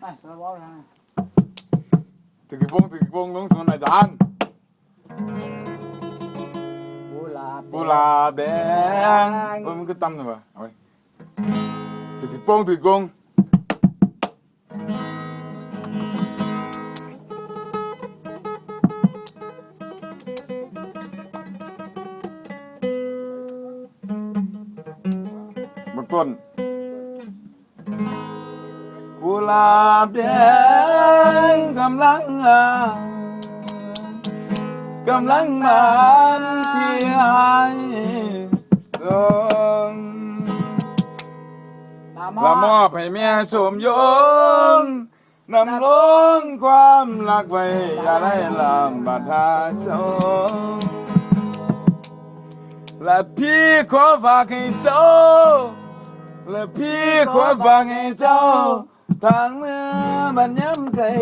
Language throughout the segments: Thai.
ไปสวอลนะตึกกี่โป่งตึกกี่โป่งลงสวนอาจารย์บุลาบุลาแดงเออมันก็ตั้มหน่ยวะเอาไปตึกป่งตึกกี่โป่ต้น ลาบแดงกำลังอากำลังมันที่ไอส่งละมอบให้แม่สมยงนำลงความรักไว้อย่าได้ลำบากทาสงและพี่ขอฝากให้เจ้าและพี่ขอฝากให้เจ้า tháng mưa bạn nhắm cây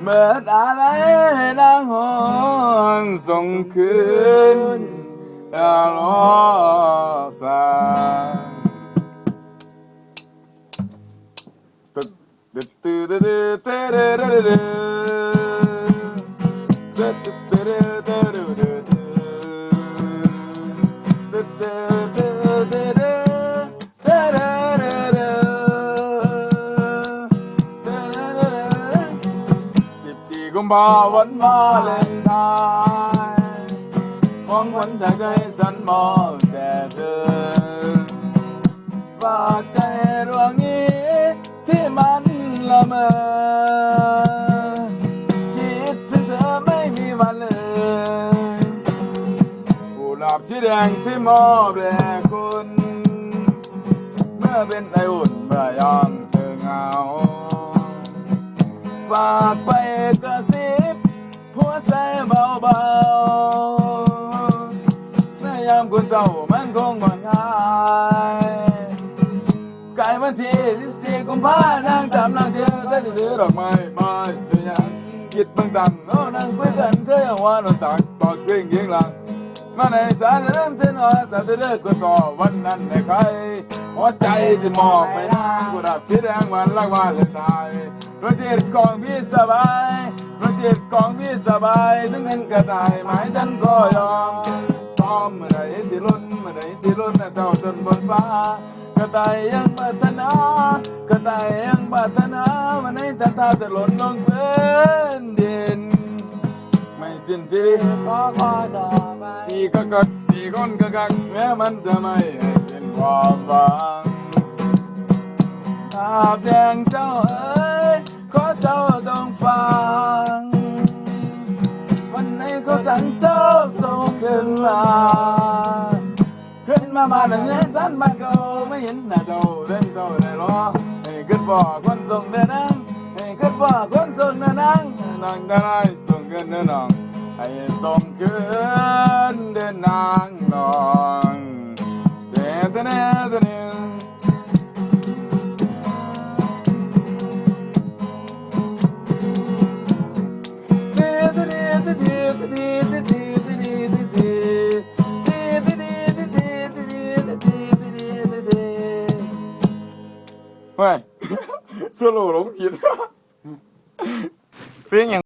mệt đã lấy đang hồn dòng khuyên đã lo xa กุมภาวันวาเลนไทน์ของขวัญจากใจฉันมองแต่เธอ ฝากใจดวงนี้ ที่มันละเมอ คิดถึงเธอไม่มีวันเลยกุหลาบสีแดงที่มอบแด่คุณ เมื่อเป็นไออุ่นเมื่อยามเธอเหงาฝากไปกระ ยามคุณเศร้ามันคงบ่หายกายวันที่14กุมภานั่งจำนั่งเที่ยวได้ถือดอกไม้มาสวยงามคิดบางตังเอานั่งคุยกันเคยเอาว่านอนตักบอกเรื่องเยียงหลังมาในสารเริ่มเส้นหัวสาวเลิกก็ต่อวันนั้นในใครหัวใจที่มอบไปนางกูดับสีแดงวันละวันเลยตายรถจิตกองพี่สบายรถจิตกองพี่สบายถึงเงินกระต่ายหมายฉันก็ยอม ฟ้า กระต่ายยังปรารถนากระต่ายยังปรารถนามันให้ท่าท่าจะหล่นลงพื้นดิน ไม่สิ้นชีวิตก็คอยต่อไปสี่ก็กักสี่คนก็กักแม้มันจะไม่ให้เป็นความหวังอาบแดงเจ้าเอ๋ยขอเจ้าต้องฟัง วันไหนเขาสั่งเจ้าต้องขึ้นมา มามาหนึ่งเงินสันมันก็ไม่เห็นหน้าเจ้าเดินเจ้าได้รอให้ขึ้นบ่อคนส่งเดินนังให้ขึ้นบ่อคนส่งเดินนังนั่งได้ส่งเงินเดินนังให้ส่งคืนเดินนางนองเดินเนตเน เฮ้ยสโลว์หลงผิดเพลงอย่าง